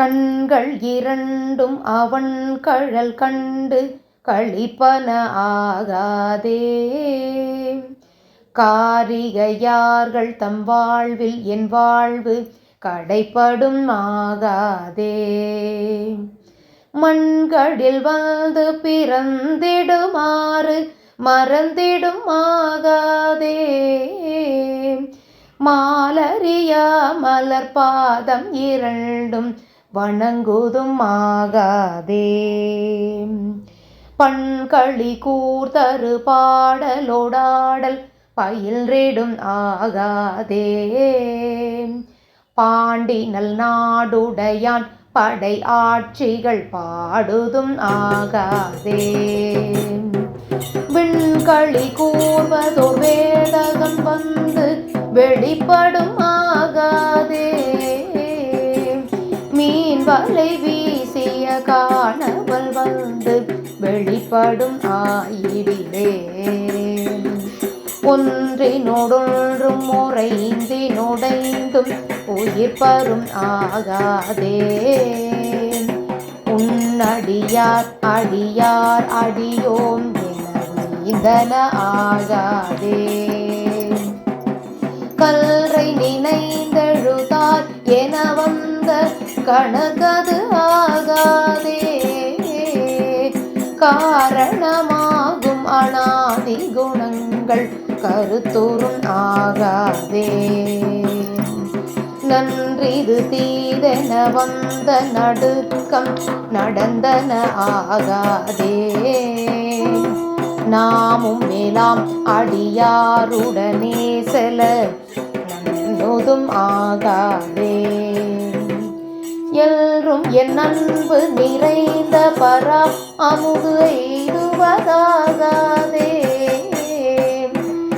கண்கள் இரண்டும் அவன் கழல் கண்டு கழிப்பன ஆகாதே. காரிகையார்கள் தம் வாழ்வில் என் வாழ்வு கடைப்படும் ஆகாதே. மண்களில் வந்து பிறந்திடுமாறு மறந்திடும் ஆகாதே. மாலரியா மலர் பாதம் இரண்டும் வணங்குதும் ஆகாதே. பண்களி கூர்தரு பாடலோடாடல் பயில்றிடும் ஆகாதே. பாண்டினல் நாடுடையான் படை ஆட்சிகள் பாடுதும் ஆகாதே. விண்களி கூர்வதோ வேதகம் வந்து வெளிப்படும் ஆகாதே. வலை வீசிய காணவள் வந்து வெளிப்படும் ஆயிடிலே ஒன்றினோடொன்றும் முறைந்தினோடைந்தும் உயிர் பரும் ஆகாதே. உன்னடியார் அடியார் அடியோம் என ஆகாதே. கல்றை நினைந்தழுதார் என வந்த கணக்கது ஆகாதே. காரணமாகும் அனாதி குணங்கள் கருத்தூரும் ஆகாதே. நன்றிது தீதென வந்த நடுக்கம் நடந்தன ஆகாதே. நாமும் மேலாம் அடியாருடனே செல நன்னோதும் ஆகாதே. எல்லும் என் அன்பு நிறைந்த பரா அமுது எய்துவதாகாதே.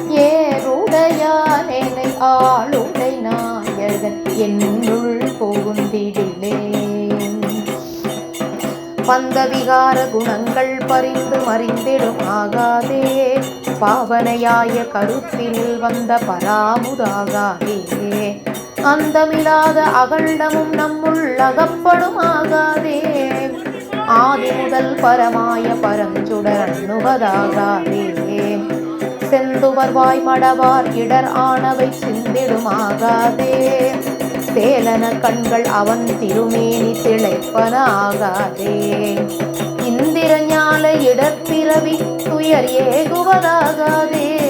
ஏருடையானை ஆளுடை நாயகன் என்னுள் புகுந்திடிலே. பந்தவிகார குணங்கள் பறிந்து மறிந்திடும் ஆகாதே. பாவனையாய கருத்தில் வந்த பராமுதாகாதே. அந்தமில்லாத அகண்டமும் நம்முள் அகப்படும் ஆகாதே ஆதி முதல் பரமாய பரஞ்சுடர் அண்ணுவதாகாதே செந்துவர் வாய் மடவார் இடர் ஆனவை சிந்திடுமாகாதே. சேலன கண்கள் அவன் திருமேனி திளைப்பன ஆகாதே இந்திர ஞால இடர்பிறவி துயர் ஏகுவதாகாதே.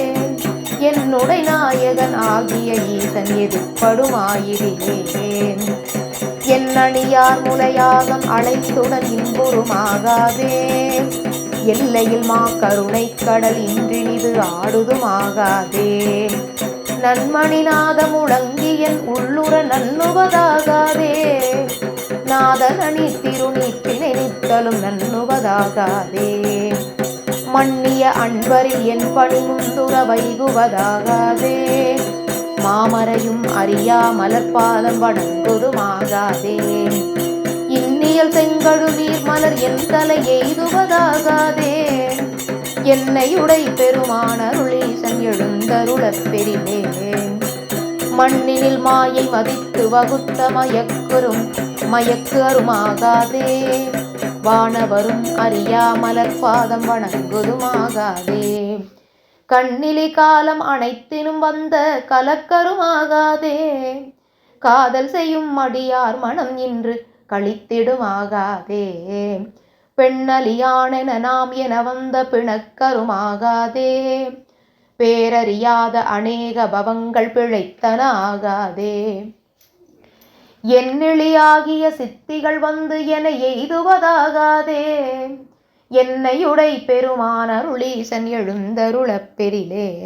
என்னுடை நாயகன் ஆகிய ஈசன் எதிர்ப்படுமாயிரிலே என் அணியார் முலையாகம் அழைத்துடன் இன்புறுமாகாதே. எல்லையில் மா கருணை கடல் இன்றினிது ஆடுதுமாகாதே. நன்மணி நாதம் முழங்கியன் உள்ளுர நன்னுவதாகாதே நாதனி திருநீட்டினை நித்தலும் நன்னுவதாகாதே மன்னிய அன்பரில் என் பணி முந்துர வைகுவதாகாதே. மாமரையும் அறியா மலர்பாதம் வணங்குதுமாகாதே இன்னியல் செங்கடு நீர் மலர் என் தலை எய்துவதாகாதே. என்னையுடை பெருமானருளீசன் எழுந்தருளப் பெரிலே மண்ணினில் மாயை மதித்து வகுத்த மயக்குறும் மயக்கு அருமாகாதே. வானவரும் அறியா மலர் பாதம் வணங்குதுமாகாதே. கண்ணிலி காலம் அனைத்தினும் வந்த கலக்கருமாகாதே. காதல் செய்யும் அடியார் மனம் இன்று கழித்திடுமாகாதே. பெண்ணலியானென நாம் என வந்த பிணக்கருமாகாதே. பேரறியாத அநேக பவங்கள் பிழைத்தனாகாதே. என்னிழியாகிய சித்திகள் வந்து என எய்துவதாகாதே. என்னையுடை பெருமானருளீசன் எழுந்தருளப் பெரிலே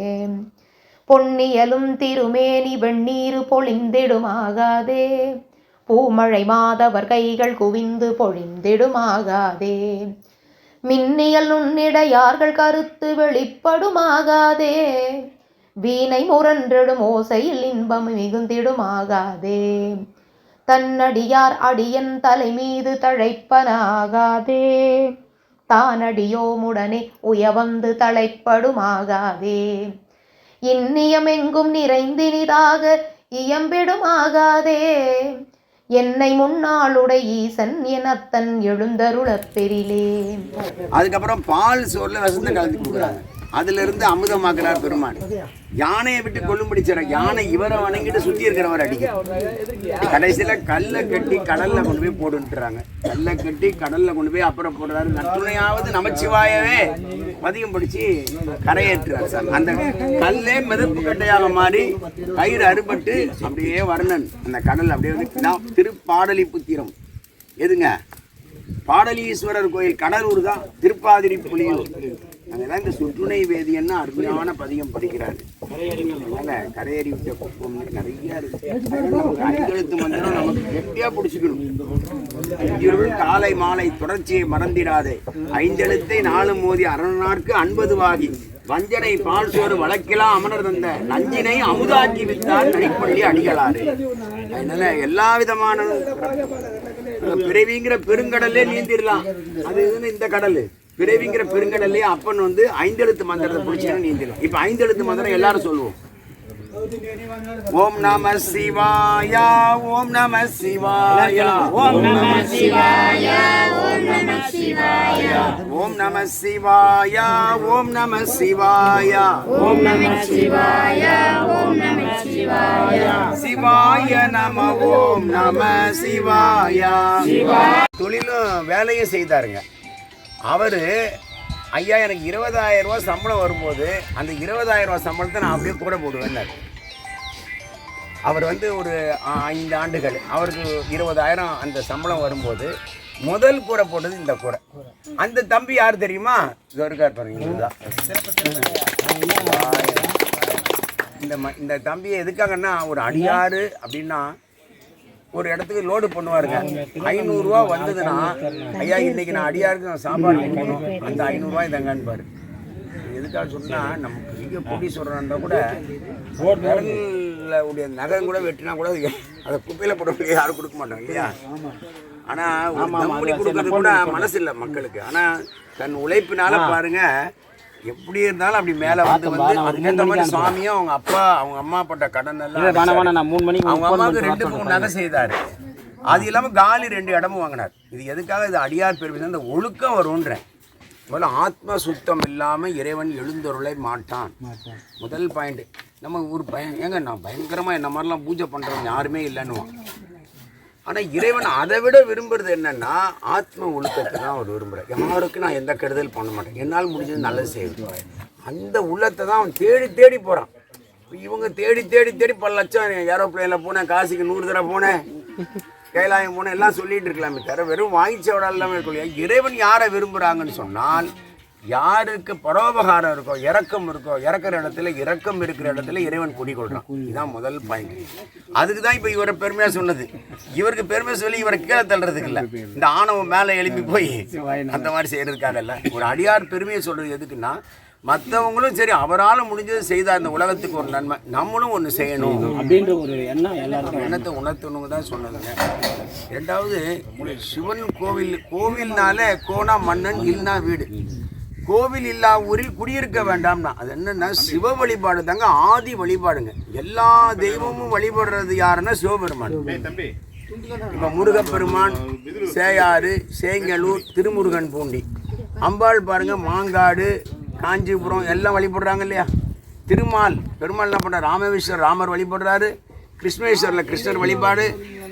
பொன்னியலும் திருமேனி வெண்ணீரு பொழிந்திடுமாகாதே. பூமழை மாதவர் கைகள் குவிந்து பொழிந்திடுமாகாதே. மின்னியல் நுண்ணிடையார்கள் கருத்து வெளிப்படுமாகாதே. வீணை முரன்றிடும் ஓசையில் இன்பம் மிகுந்திடுமாகாதே. தன்னடியார் அடியன் தலை மீது தழைப்பனாகாதே தானடியோமுடனே உயவந்து தழைப்படுமாகாதே. இன்னியமெங்கும் நிறைந்தினிதாக இயம்பிடுமாகாதே. என்னை முன்னாளுடைய ஈசன் எனத்தன் எழுந்தருளப் பெரிலே அதுக்கப்புறம் பால் சோர்ல வசந்து கலந்து கொடுக்குறாங்க. அதிலிருந்து அமுதமாக்குறார் பெருமான். யானையை விட்டு கொல்லும்படி செய்ற யானை இவரை வணங்கிட்டு சுத்தி இருக்கிறவர் அடிக்க கடைசியில் கல்லை கட்டி கடல்ல கொண்டு போய் போடுன்றாங்க கல்லை கட்டி கடல்ல கொண்டு போய் அப்புறம் போடுறாரு. நட்டுணையாவது நமச்சிவாயவே பதியம் பிடிச்சி கரையேற்றுறாரு சார் அந்த கல்லே மெதுப்பு கட்டையாக மாறி கயிறு அறுபட்டு அப்படியே வர்ணன். அந்த கடல் அப்படியே வந்து திருப்பாடலி புத்திரம். எதுங்க? பாடலீஸ்வரர் கோயில் கடலூர் தான்? திருப்பாதிரி புலியூர். அதெல்லாம் இந்த சுற்றுனை வேதியன்னா அருமையான பதிகம் படிக்கிறாரு. அதனால கரையேறி விட்ட குப்பம் நிறைய இருக்கு. நமக்கு மந்திரம் நமக்கு கெட்டியா பிடிச்சிக்கணும். காலை மாலை தொடர்ச்சியை மறந்திடாதே ஐந்தெழுத்தை நாலு மோதி அருணாற்கு அன்பது வாகி. வஞ்சனை பால் சோறு வழக்கெல்லாம் அமரர் தந்த நஞ்சினை அமுதாக்கி வித்தார் நடிப்பள்ளி அடிகளாறு அதனால எல்லா விதமான பிறவிங்கிற பெருங்கடல்லே நீந்திடலாம் அது இதுன்னு இந்த கடல். பிறவிங்கிற பெருங்கடல்லே அப்பன் வந்து ஐந்தெழுத்து மந்திரத்தை பிடிச்சின்னு நீந்திரும். இப்ப ஐந்தெழுத்து மந்திரம் எல்லாரும் சொல்லுவோம். ஓம் நம சிவாய ஓம் நம சிவாய ஓம் நம சிவாய ஓம் நம சிவாய ஓம் நம சிவாய ஓம் நம சிவாய ஓம் நம சிவாய ஓம் நம சிவாய. சிவாய நம ஓம் நம சிவாய. தொழிலும் வேலையும் செய்தாருங்க. அவர் ஐயா எனக்கு இருபதாயிரம் ரூபா சம்பளம் வரும்போது அந்த இருபதாயிரம் ரூபா சம்பளத்தை நான் அப்படியே கூட போடுவேன்னாரு அவர் வந்து ஒரு ஐந்து ஆண்டுகள் அவருக்கு இருபதாயிரம் அந்த சம்பளம் வரும்போது முதல் கூரை போட்டது இந்த கூரை. அந்த தம்பி யார் தெரியுமா? ஜோர்கார் பாருங்க இந்த ம இந்த தம்பியை எதுக்காங்கன்னா ஒரு அடியாறு அப்படின்னா ஒரு இடத்துக்கு லோடு பண்ணுவாருங்க. ஐநூறுரூவா வந்ததுன்னா ஐயா இன்னைக்கு நான் அடியாருக்கு நான் சாப்பாடு கொடுக்கணும். அந்த ஐநூறுரூவா இதங்கன்னு பாரு இது எதுக்காக சொன்னால் நம்ம பெரிய கோடீஸ்வரன் இருந்தால் கூட விரல்ல உடைய நகம் கூட வெட்டினா கூட அது குப்பையில் போட யாரும் கொடுக்க மாட்டோம் இல்லையா? ஆனால் தம்புடி கொடுக்கறது கூட மனசு இல்லை மக்களுக்கு. ஆனால் தன் உழைப்பினால பாருங்க எப்படி இருந்தாலும் அப்படி மேலே வந்து வந்து அதுக்கேற்ற மாதிரி சுவாமியும் அவங்க அப்பா அவங்க அம்மா பட்ட கடன் எல்லாம் நான் மூணு மணிக்கு அவங்க அம்மாவுக்கு ரெண்டு மூணு நகை செய்தார். அது இல்லாமல் காலி ரெண்டு இடமும் வாங்கினார். இது எதுக்காக? இது அடியார் பெருமை இந்த ஒழுக்கம் வரும்ன்றேன். முதல்ல ஆத்ம சுத்தம் இல்லாமல் இறைவன் எழுந்தருளை மாட்டான். முதல் பாயிண்ட் நம்ம ஒரு பயம் ஏங்க நான் பயங்கரமாக என்ன மாதிரிலாம் பூஜை பண்ணுறவங்க யாருமே இல்லைன்னுவான். ஆனால் இறைவன் அதை விட விரும்புறது என்னன்னா ஆத்ம ஒழுக்கத்தை தான் அவர் விரும்புகிறார் யாருக்கும் நான் எந்த கெடுதல் பண்ண மாட்டேன். என்னால் முடிஞ்சது நல்லது செய்வேன். அந்த உள்ளத்தை தான் அவன் தேடி தேடி போகிறான் இவங்க தேடி தேடி தேடி பல லட்சம் ஏரோப்ளேனில் போனேன் காசிக்கு நூறு தடவை போனேன் கைலாயம் போனேன் எல்லாம் சொல்லிட்டு இருக்கலாமே தவிர வெறும் வாங்கிச்சவடா இல்லாமல் இருக்கலையா? இறைவன் யாரை விரும்புகிறாங்கன்னு சொன்னால் யாருக்கு பரோபகாரம் இருக்கோ இரக்கம் இருக்கோ இறக்குற இடத்துல இரக்கம் இருக்கிற இடத்துல இறைவன் குடிகொள்றான் இதுதான் முதல் பாயிண்ட் அதுக்கு தான் இப்போ இவரை பெருமையாக சொன்னது. இவருக்கு பெருமை சொல்லி இவரை கீழே தள்ளுறதுக்கு இல்லை. இந்த ஆணவம் மேலே எழுப்பி போய் அந்த மாதிரி செய்யறதுக்காக இல்லை ஒரு அடியார் பெருமையை சொல்றது எதுக்குன்னா மற்றவங்களும் சரி அவரால் முடிஞ்சது செய்தார் இந்த உலகத்துக்கு ஒரு நன்மை. நம்மளும் ஒன்று செய்யணும். அப்படின்ற ஒரு எண்ணம் எல்லாருக்கும் எண்ணத்தை உணர்த்தணுங்க தான் சொன்னதுங்க. ரெண்டாவது சிவன் கோவில் கோவில்னால கோனா மன்னன் இல்லைனா வீடு. கோவில் இல்லா ஊரில் குடியிருக்க வேண்டாம்னா அது என்னன்னா சிவ வழிபாடு தாங்க ஆதி வழிபாடுங்க. எல்லா தெய்வமும் வழிபடுறது யாருன்னா சிவபெருமான். இப்போ முருகப்பெருமான் சேயாறு சேங்கலூர் திருமுருகன் பூண்டி. அம்பாள் பாருங்க மாங்காடு காஞ்சிபுரம் எல்லாம் வழிபடுறாங்க இல்லையா? திருமால் பெருமாள் என்ன பண்ணுறார் ராமேஸ்வரர் ராமர் வழிபடுறாரு. கிருஷ்ணேஸ்வரில் கிருஷ்ணர் வழிபாடு.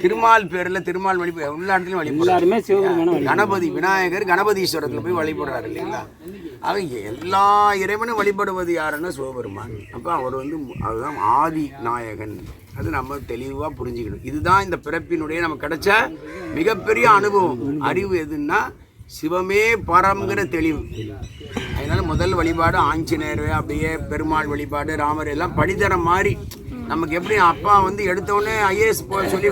திருமால் பேரில் திருமால் வழிபாடு எல்லா இடத்துலையும் சிவபெருமான கணபதி விநாயகர் கணபதீஸ்வரத்தில் போய் வழிபடுறாரு இல்லைங்களா? ஆக எல்லா இறைவனும் வழிபடுவது யாருன்னா சிவபெருமான். அப்போ அவர் வந்து அதுதான் ஆதி நாயகன். அது நம்ம தெளிவாக புரிஞ்சுக்கணும். இதுதான் இந்த பிறப்பினுடைய நமக்கு கிடைச்ச மிகப்பெரிய அனுபவம். அறிவு எதுன்னா சிவமே பரம்ங்கிற தெளிவு. அதனால முதல் வழிபாடு ஆஞ்சநேயர் அப்படியே பெருமாள் வழிபாடு ராமர் எல்லாம் படித்தரம் மாதிரி நமக்கு எப்படி அப்பா வந்து எடுத்தோடனே ஐஏஎஸ் போ சொல்லி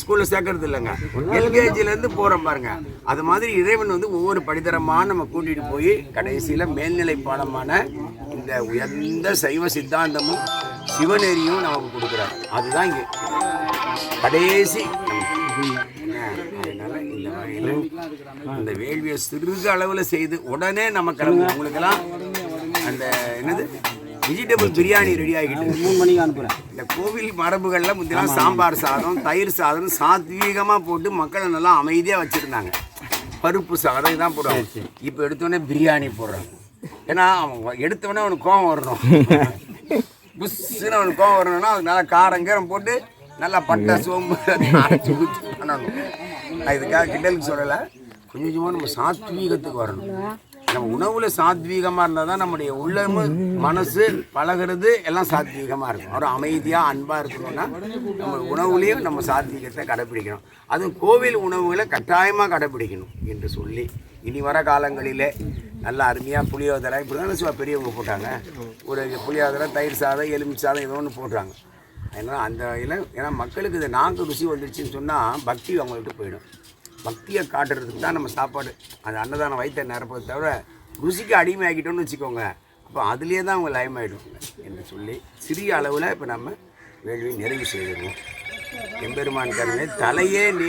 ஸ்கூலில் சேர்க்கறது இல்லைங்க. எல்கேஜிலேருந்து போகிறோம் பாருங்க. அது மாதிரி இறைவன் வந்து ஒவ்வொரு படித்தரமாக நம்ம கூட்டிகிட்டு போய் கடைசியில் மேல்நிலை பாடமான இந்த உயர்ந்த சைவ சித்தாந்தமும் சிவநெறியும் நமக்கு கொடுக்குறாரு. அதுதான் இங்கே. கடைசி. அதனால இந்த வகையில் அந்த வேள்வியை சிறுக அளவில் செய்து உடனே நம்ம கிளம்புவோம். உங்களுக்கெல்லாம் அந்த என்னது? வெஜிடபிள் பிரியாணி ரெடி ஆகிட்டு. மூணு மணிக்கு அனுப்புகிறேன் இந்த கோவில் மரபுகளில் முந்திலாம் சாம்பார் சாதம் தயிர் சாதம் சாத்வீகமாக போட்டு மக்களை நல்லா அமைதியாக வச்சுருந்தாங்க. பருப்பு சாதம் இதான் போடுவாங்க. இப்போ எடுத்தோடனே பிரியாணி போடுறாங்க. ஏன்னா அவன் எடுத்தோடனே அவனுக்கு கோவம் வரணும். புஷ்ஷுன்னு அவனுக்கு கோவம் வரணும்னா அதுக்கு நல்லா காரம் கீரம் போட்டு நல்லா பட்டை சோம்பு அரைச்சி ஊற்றி பண்ணணும் நான் இதுக்காக கிண்டலுக்கு சொல்லலை. கொஞ்சம் கொஞ்சமாக நம்ம சாத்வீகத்துக்கு வரணும். நம்ம உணவுல சாத்வீகமாக இருந்தால் தான் நம்முடைய உள்ளமும் மனசு பழகிறது எல்லாம் சாத்வீகமா இருக்கும். ஒரு அமைதியாக அன்பாக இருக்கணும்னா நம்ம உணவுலேயும் நம்ம சாத்வீகத்தை கடைப்பிடிக்கணும். அதுவும் கோவில் உணவுகளை கட்டாயமாக கடைப்பிடிக்கணும் என்று சொல்லி இனி வர காலங்களிலே நல்லா அருமையாக புளியோதரை இப்படி தானே சிவா பெரியவங்க போட்டாங்க. ஒரு புளியோதரை தயிர் சாதம் எலுமிச்சை சாதம் ஏதோ ஒன்று போடுறாங்க ஏன்னா அந்த இதில் ஏன்னா மக்களுக்கு இது நாக்கு ருசி வந்துருச்சுன்னு சொன்னால் பக்தி அவங்கள்ட்ட போயிடும். பக்தியை காட்டுறதுக்கு தான் நம்ம சாப்பாடு. அந்த அன்னதானம் வயிற்றை நிரப்பதை தவிர ருசிக்கு அடிமையாக்கிட்டோம்னு வச்சுக்கோங்க. அப்போ அதுலேயே தான் அவங்க லயமாயிடுவாங்க என்று சொல்லி சிறிய அளவில் இப்போ நம்ம வேள்வி நிறைவு செய்திருவோம் எம்பெருமான் கருணை தலையே நீ